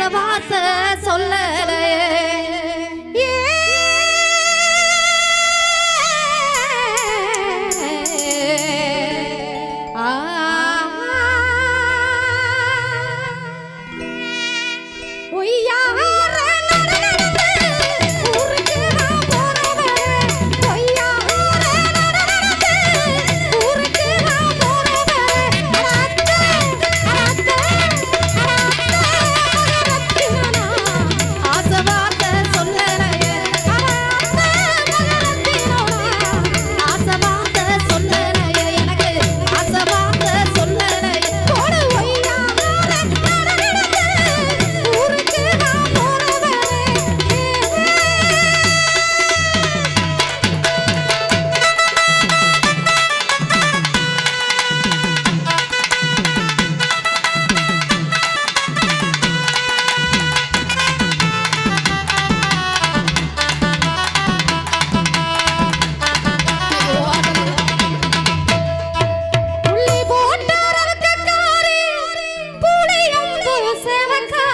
ஆசை வார்த்தை சொல்லலையே. never come.